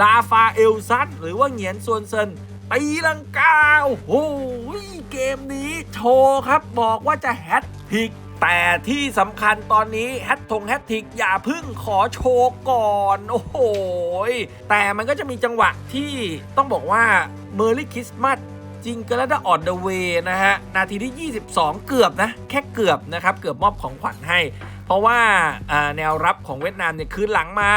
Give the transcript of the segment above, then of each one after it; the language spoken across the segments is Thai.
ลาฟาเอลซันหรือว่าเหงียนซวนเซินตีลังกาโอ้โหเกมนี้โชว์ครับบอกว่าจะแฮตทิกแต่ที่สำคัญตอนนี้แฮตทงแฮตทิกอย่าเพึ่งขอโชว์ก่อน โอ้โหแต่มันก็จะมีจังหวะที่ต้องบอกว่าเมอร์รี่คริสต์มาสจิงเกอร์ดออนเดอะเวนะฮะ นาทีที่ 22 เกือบนะ แค่เกือบนะครับ เกือบมอบของขวัญให้ เพราะว่าอ่าแนวรับของเวียดนามเนี่ยคืนหลังมา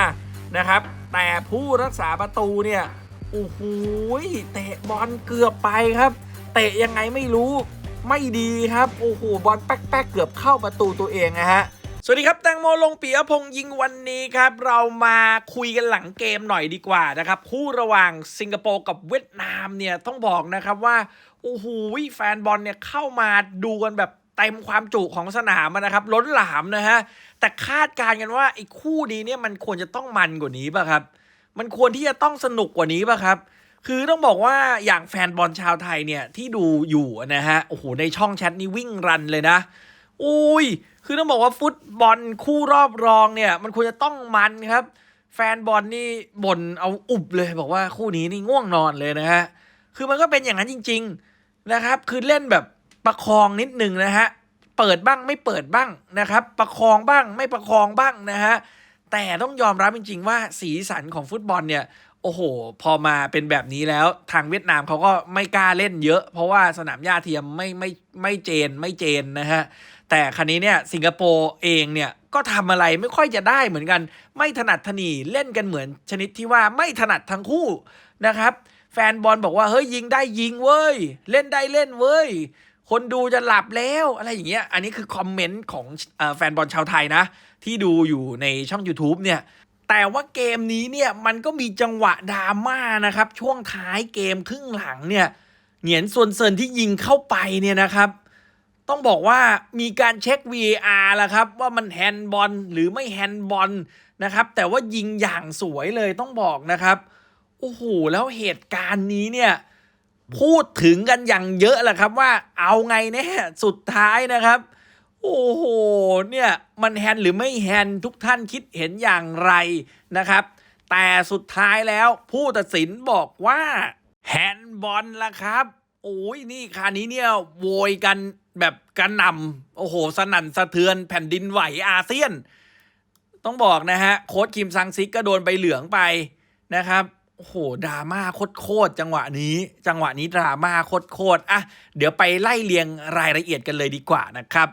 นะครับ แต่ผู้รักษาประตูเนี่ยโอ้โหเตะบอลเกือบไปครับ เตะยังไงไม่รู้ไม่ดีครับโอ้โหบอลแป๊กๆเกือบเข้าประตูตัวเองนะฮะสวัสดีครับแตงโมลงปียพงยิงวันนี้ครับ เรามาคุยกันหลังเกมหน่อยดีกว่านะครับคู่ระหว่างสิงคโปร์กับเวียดนามเนี่ยต้องบอกนะครับว่าโอ้โหแฟนบอลเนี่ยเข้ามาดูกันแบบ เต็มความจุของสนามนะครับ ล้นหลามนะฮะ แต่คาดการณ์กันว่าไอ้คู่นี้เนี่ยมันควรจะต้องมันกว่านี้ป่ะครับ มันควรที่จะต้องสนุกกว่านี้ป่ะครับ คือต้องบอกว่าอย่างแฟนบอลชาวไทยเนี่ยที่ดูอยู่นะฮะ โอ้โห ในช่องแชทนี่วิ่งรันเลยนะ อุ้ย คือต้องบอกว่าฟุตบอลคู่รอบรองเนี่ย มันควรจะต้องมันครับ แฟนบอลนี่บ่นเอาอุบเลยบอกว่าคู่นี้นี่ง่วงนอนเลยนะฮะ คือมันก็เป็นอย่างนั้นจริง ๆนะครับ คือเล่นแบบประคองนิดนึงนะฮะ เปิดบ้างไม่เปิดบ้างนะครับ ประคองบ้างไม่ประคองบ้างนะฮะแต่ต้องยอมรับจริง ๆ ว่าสีสันของฟุตบอลเนี่ยโอ้โห พอมาเป็นแบบนี้แล้วทางเวียดนามเขาก็ไม่กล้าเล่นเยอะ เพราะว่าสนามหญ้าเทียมไม่ไม่ไม่เจนไม่เจนนะฮะแต่ครั้นี้เนี่ยสิงคโปร์เองเนี่ยก็ทำอะไรไม่ค่อยจะได้เหมือนกัน ไม่ถนัดถนีเล่นกันเหมือนชนิดที่ว่าไม่ถนัดทั้งคู่นะครับ แฟนบอลบอกว่าเฮ้ยยิงได้ยิงเว้ย เล่นได้เล่นเว้ย คนดูจะหลับแล้วอะไรอย่างเงี้ย อันนี้คือคอมเมนต์ของอแฟนบอลชาวไทยนะ ที่ดูอยู่ในช่อง YouTube เนี่ย แต่ว่าเกมนี้เนี่ยมันก็มีจังหวะดราม่านะครับ ช่วงท้ายเกมครึ่งหลังเนี่ย เหงียนซวนเซินที่ยิงเข้าไปเนี่ยนะครับ ต้องบอกว่ามีการเช็ค VAR แล้วครับ ว่ามันแฮนด์บอลหรือไม่แฮนด์บอลนะครับ แต่ว่ายิงอย่างสวยเลยต้องบอกนะครับ โอ้โหแล้วเหตุการณ์นี้เนี่ย พูดถึงกันอย่างเยอะแหละครับว่าเอาไงแน่สุดท้ายนะครับ โอ้โหเนี่ยมันแฮนด์หรือไม่แฮนด์ทุกท่านคิดเห็นอย่างไรนะครับ แต่สุดท้ายแล้วผู้ตัดสินบอกว่าแฮนด์บอลละครับ โอ้ยนี่คานี้เนี่ยโวยกันแบบกระหน่ำโอ้โห สนั่นสะเทือนแผ่นดินไหวอาเซียน ต้องบอกนะฮะ โค้ชคิมซังซิกก็โดนใบเหลืองไปนะครับ โอ้โหดราม่าโคตรจังหวะนี้ จังหวะนี้ดราม่าโคตรอะเดี๋ยวไปไล่เรียงรายละเอียดกันเลยดีกว่านะครับ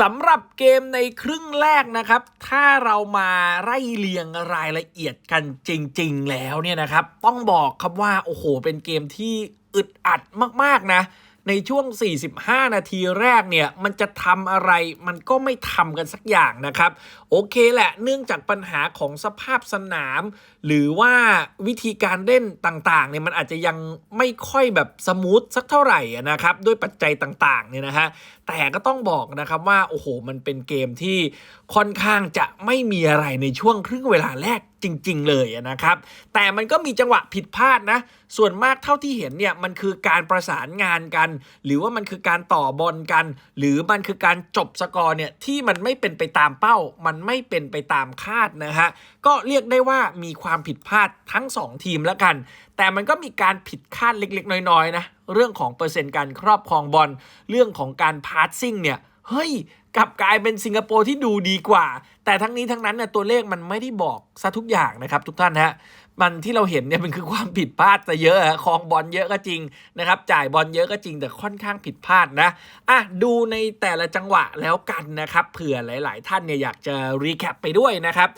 สำหรับเกมในครึ่งแรกนะครับ ถ้าเรามาไล่เรียงรายละเอียดกันจริง ๆ แล้วเนี่ยนะครับ ต้องบอกครับว่าโอ้โหเป็นเกมที่อึดอัดมากๆนะ ในช่วง 45 นาทีแรกเนี่ย มันจะทำอะไรมันก็ไม่ทำกันสักอย่างนะครับ โอเคแหละ เนื่องจากปัญหาของสภาพสนาม หรือว่าวิธีการเล่นต่างๆเนี่ยมันอาจจะยังไม่ค่อยแบบสมูทสักเท่าไหร่นะครับ ด้วยปัจจัยต่างๆเนี่ยนะฮะแต่ก็ต้องบอกนะครับว่า โอ้โห มันเป็นเกมที่ค่อนข้างจะไม่มีอะไรในช่วงครึ่งเวลาแรก จริง ๆ เลยอะนะครับ แต่มันก็มีจังหวะผิดพลาดนะ ส่วนมากเท่าที่เห็นเนี่ยมันคือการประสานงานกัน หรือว่ามันคือการต่อบอลกัน หรือมันคือการจบสกอร์เนี่ยที่มันไม่เป็นไปตามเป้า มันไม่เป็นไปตามคาดนะฮะก็เรียกได้ว่ามีความผิดพลาดทั้ง 2 ทีมแล้วกัน แต่มันก็มีการผิดคาดเล็ก ๆ น้อยๆนะเรื่องของเปอร์เซ็นต์การครอบครองบอลเรื่องของการพาสซิ่งเนี่ย เฮ้ยกลับกลายเป็นสิงคโปร์ที่ดูดีกว่า แต่ทั้งนี้ทั้งนั้นเนี่ยตัวเลขมันไม่ได้บอกซะทุกอย่างนะครับทุกท่านฮะมันที่เราเห็นเนี่ยมันคือความผิดพลาดซะเยอะครองบอลเยอะก็จริงนะครับ จ่ายบอลเยอะก็จริงแต่ค่อนข้างผิดพลาดนะอะดูในแต่ละจังหวะแล้วกันนะครับเผื่อหลาย ๆ ท่านเนี่ยอยากจะรีแคปไปด้วยนะครับ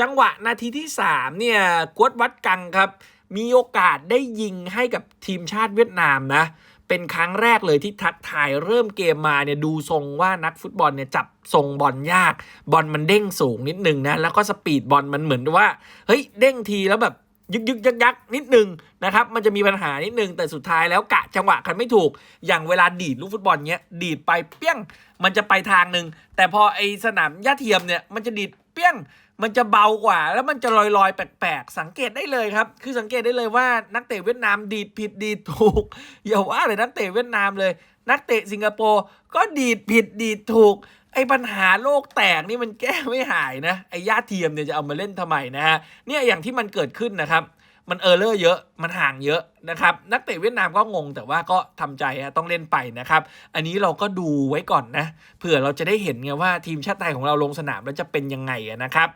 จังหวะนาทีที่3เนี่ยกวดวัดกังครับ มีโอกาสได้ยิงให้กับทีมชาติเวียดนามนะ เป็นครั้งแรกเลยที่ทักทายเริ่มเกมมาเนี่ยดูทรงว่านักฟุตบอลเนี่ยจับทรงบอลยาก บอลมันเด้งสูงนิดนึงนะ แล้วก็สปีดบอลมันเหมือนว่า เฮ้ย เด้งทีแล้วแบบยึกยึกยักยักนิดนึงนะครับ มันจะมีปัญหานิดนึง แต่สุดท้ายแล้วกะจังหวะกันไม่ถูก อย่างเวลาดีดลูกฟุตบอลเนี้ย ดีดไปเปี้ยง มันจะไปทางหนึ่ง แต่พอไอสนามหญ้าเทียมเนี่ย มันจะดีด ปี้ยงมันจะเบากว่า แล้วมันจะลอยลอยๆแปลกๆ สังเกตได้เลยครับ คือสังเกตได้เลยว่านักเตะเวียดนามดีดผิดดีดถูก อย่าว่าเลยนักเตะเวียดนามเลย นักเตะสิงคโปร์ก็ดีดผิดดีดถูก ไอ้ปัญหาโลกแตกนี่มันแก้ไม่หายนะ ไอ้ญาติเทียมเนี่ยจะเอามาเล่นทำไมนะฮะ เนี่ยอย่างที่มันเกิดขึ้นนะครับ มันเออร์เลอร์เยอะ มันห่างเยอะนะครับ นักเตะเวียดนามก็งง แต่ว่าก็ทำใจอะต้องเล่นไปนะครับ อันนี้เราก็ดูไว้ก่อนนะ เผื่อเราจะได้เห็นไงว่าทีมชาติไทยของเราลงสนามแล้วจะเป็นยังไงอะนะครับ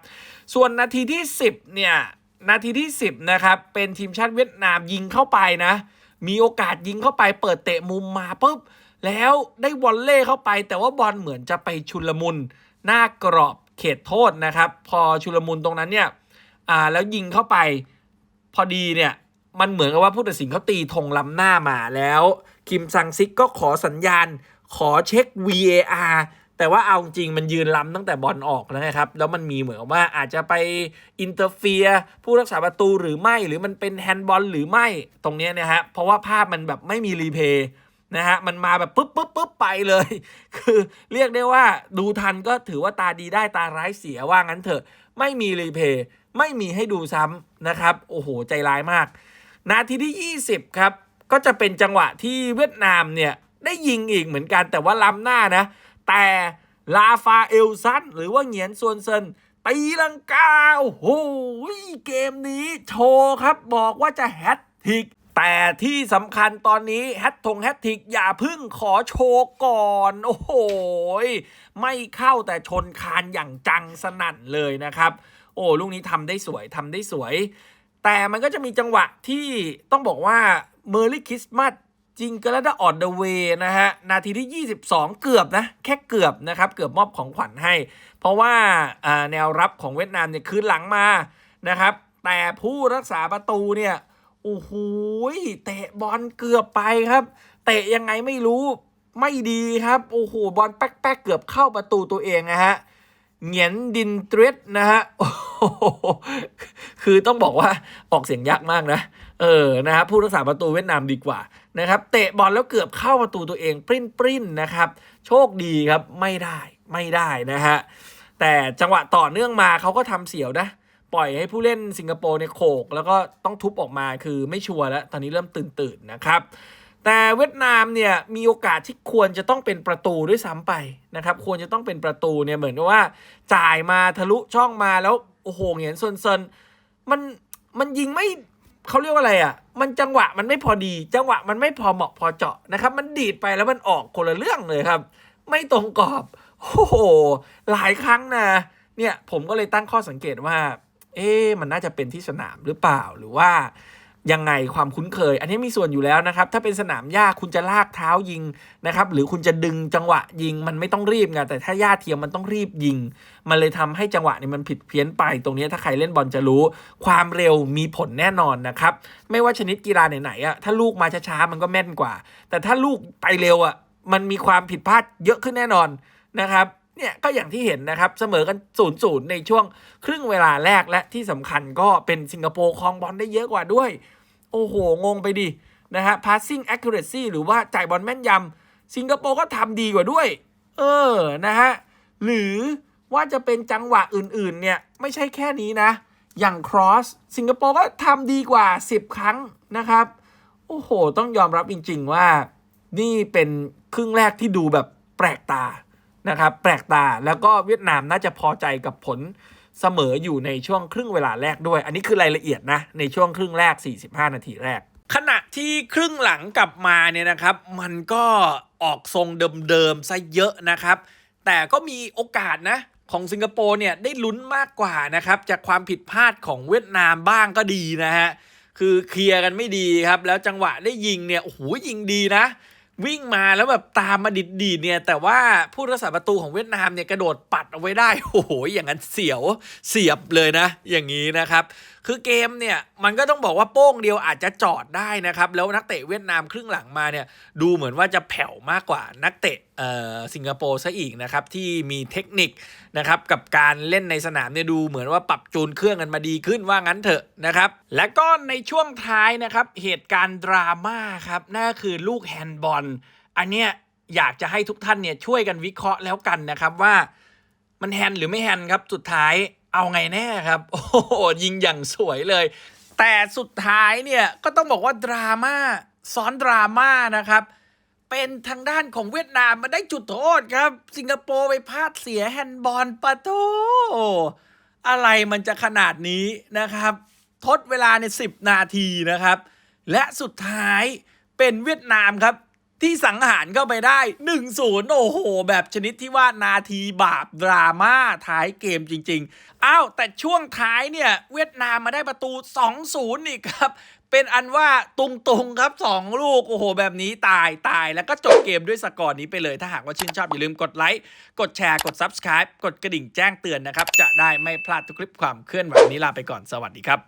ส่วนนาทีที่ 10 เนี่ย นาทีที่ 10 นะครับ เป็นทีมชาติเวียดนามยิงเข้าไปนะ มีโอกาสยิงเข้าไป เปิดเตะมุมมาปุ๊บ แล้วได้วอลเล่เข้าไป แต่ว่าบอลเหมือนจะไปชุลมุน หน้ากรอบเขตโทษนะครับ พอชุลมุนตรงนั้นเนี่ย อ่า แล้วยิงเข้าไป พอดีเนี่ยมันเหมือนกับว่าผู้ตัดสินเขาตีธงล้ำหน้ามาแล้ว คิมซังซิกก็ขอสัญญาณ ขอเช็ค VAR แต่ว่าเอาจริงมันยืนล้ำตั้งแต่บอลออกแล้วนะครับ แล้วมันมีเหมือนว่าอาจจะไปอินเตอร์เฟียผู้รักษาประตูหรือไม่ หรือมันเป็นแฮนด์บอลหรือไม่ตรงนี้นะฮะเพราะว่าภาพมันแบบไม่มีรีเพย์นะฮะมันมาแบบปุ๊บปุ๊บปุ๊บไปเลย คือเรียกได้ว่าดูทันก็ถือว่าตาดีได้ตาร้ายเสียว่างั้นเถอะไม่มีรีเพย์ ไม่มีให้ดูซ้ำนะครับ โอ้โห ใจร้ายมาก นาทีที่ 20 ครับ ก็จะเป็นจังหวะที่เวียดนามเนี่ย ได้ยิงอีกเหมือนกันแต่ว่าล้ำหน้านะ แต่ลาฟาเอลซันหรือว่าเหงียนซวนเซินตีลังกา โอ้โห เกมนี้โชว์ครับบอกว่าจะแฮตทริกแต่ที่สำคัญตอนนี้แฮตทงแฮตทิกอย่าเพึ่งขอโชว์ก่อน โอ้โห ไม่เข้าแต่ชนคานอย่างจังสนั่นเลยนะครับ โอ้ลูกนี้ทำได้สวยทำได้สวย แต่มันก็จะมีจังหวะที่ต้องบอกว่าเมอร์ลี่คริสต์มาสจริงก็แล้วด้ออดเดเวนะฮะ นาทีที่ 22 เกือบนะ แค่เกือบนะครับ เกือบมอบของขวัญให้ เพราะว่าอ่าแนวรับของเวียดนามเนี่ยคืนหลังมานะครับ แต่ผู้รักษาประตูเนี่ยโอ้โหเตะบอลเกือบไปครับ เตะยังไงไม่รู้ไม่ดีครับ โอ้โหบอลแป๊กๆเกือบเข้าประตูตัวเองนะฮะ เหงียนดินเตรสนะฮะคือต้องบอกว่าออกเสียงยากมากนะ เออ นะฮะผู้รักษาประตูเวียดนามดีกว่านะครับ เตะบอลแล้วเกือบเข้าประตูตัวเอง ปริ้นปริ้นนะครับ โชคดีครับ ไม่ได้ ไม่ได้นะฮะ แต่จังหวะต่อเนื่องมาเขาก็ทำเสียวนะ ปล่อยให้ผู้เล่นสิงคโปร์เนี่ยโขก แล้วก็ต้องทุบออกมา คือไม่ชัวร์แล้ว ตอนนี้เริ่มตื่นตื่นนะครับ แต่เวียดนามเนี่ยมีโอกาสที่ควรจะต้องเป็นประตูด้วยซ้ำไปนะครับ ควรจะต้องเป็นประตูเนี่ยเหมือนว่าจ่ายมาทะลุช่องมาแล้วโอ้โหเหงียนซนเซนมันมันยิงไม่เขาเรียกว่าอะไรอะ มันจังหวะมันไม่พอดี จังหวะมันไม่พอเหมาะพอเจาะนะครับ มันดีดไปแล้วมันออกคนละเรื่องเลยครับ ไม่ตรงกรอบโอ้โหหลายครั้งนะเนี่ยผมก็เลยตั้งข้อสังเกตว่า เอ๊มันน่าจะเป็นที่สนามหรือเปล่าหรือว่า ยังไงความคุ้นเคย อันนี้มีส่วนอยู่แล้วนะครับ ถ้าเป็นสนามหญ้าคุณจะลากเท้ายิงนะครับ หรือคุณจะดึงจังหวะยิงมันไม่ต้องรีบไงแต่ถ้าหญ้าเทียมมันต้องรีบยิง มันเลยทำให้จังหวะนี้มันผิดเพี้ยนไป ตรงนี้ถ้าใครเล่นบอลจะรู้ ความเร็วมีผลแน่นอนนะครับ ไม่ว่าชนิดกีฬาไหนๆอะถ้าลูกมาช้าๆมันก็แม่นกว่า แต่ถ้าลูกไปเร็วอะมันมีความผิดพลาดเยอะขึ้นแน่นอนนะครับเนี่ยก็อย่างที่เห็นนะครับเสมอกัน0ูนย์ในช่วงครึ่งเวลาแรกและที่สำคัญก็เป็นสิงคโปร์ครองบอลได้เยอะกว่าด้วย โอ้โห งงไปดินะฮะ passing accuracy หรือว่าจ่ายบอลแม่นยำสิงคโปร์ก็ทำดีกว่าด้วย เออ นะฮะ หรือว่าจะเป็นจังหวะอื่นๆ เนี่ย ไม่ใช่แค่นี้นะ อย่าง cross สิงคโปร์ก็ทำดีกว่า 10 ครั้งนะครับ โอ้โห ต้องยอมรับจริง ๆ ว่า นี่เป็นครึ่งแรกที่ดูแบบแปลกตานะครับ แปลกตาแล้วก็เวียดนามน่าจะพอใจกับผล เสมออยู่ในช่วงครึ่งเวลาแรกด้วย อันนี้คือรายละเอียดนะ ในช่วงครึ่งแรก 45 นาทีแรก ขณะที่ครึ่งหลังกลับมาเนี่ยนะครับ มันก็ออกทรงเดิมๆซะเยอะนะครับ แต่ก็มีโอกาสนะของสิงคโปร์เนี่ยได้ลุ้นมากกว่านะครับ จากความผิดพลาดของเวียดนามบ้างก็ดีนะฮะคือเคลียร์กันไม่ดีครับ แล้วจังหวะได้ยิงเนี่ยโอ้โหยิงดีนะ วิ่งมาแล้วแบบตามมาดิดดีดเนี่ย แต่ว่าผู้รักษาประตูของเวียดนามเนี่ยกระโดดปัดเอาไว้ได้ โอ้โห อย่างนั้นเสียวเสียบเลยนะ อย่างนี้นะครับ คือเกมเนี่ยมันก็ต้องบอกว่าโป้งเดียวอาจจะจอดได้นะครับ แล้วนักเตะเวียดนามครึ่งหลังมาเนี่ยดูเหมือนว่าจะแผ่วมากกว่านักเตะเอ่อสิงคโปร์ซะอีกนะครับที่มีเทคนิคนะครับกับการเล่นในสนามเนี่ยดูเหมือนว่าปรับจูนเครื่องกันมาดีขึ้นว่างั้นเถอะนะครับ และก็ในช่วงท้ายนะครับเหตุการณ์ดราม่าครับนั่นคือลูกแฮนด์บอล อันเนี้ยอยากจะให้ทุกท่านเนี่ยช่วยกันวิเคราะห์แล้วกันนะครับว่ามันแฮนหรือไม่แฮนครับสุดท้าย เอาไงแน่ครับ โอ้โหยิงอย่างสวยเลย แต่สุดท้ายเนี่ยก็ต้องบอกว่าดราม่าซ้อนดราม่านะครับเป็นทางด้านของเวียดนามมาได้จุดโทษครับ สิงคโปร์ไปพลาดเสียแฮนด์บอลปะโตอะไรมันจะขนาดนี้นะครับ ทดเวลาใน 10 นาทีนะครับ และสุดท้ายเป็นเวียดนามครับ ที่สังหารเข้าไปได้1-0โอ้โห แบบชนิดที่ว่านาทีบาปดราม่าท้ายเกมจริง ๆ อ้าว แต่ช่วงท้ายเนี่ย เวียดนามมาได้ประตู 2-0 อีกครับเป็นอันว่าตุงตุงๆครับ 2 ลูก โอ้โห แบบนี้ตายตายแล้วก็จบเกมด้วยสกอร์นี้ไปเลย ถ้าหากว่าชื่นชอบ อย่าลืมกดไลค์ กดแชร์ กด Subscribe กดกระดิ่งแจ้งเตือนนะครับ จะได้ไม่พลาดทุกคลิปความเคลื่อนไหวนนี้ลาไปก่อนสวัสดีครับ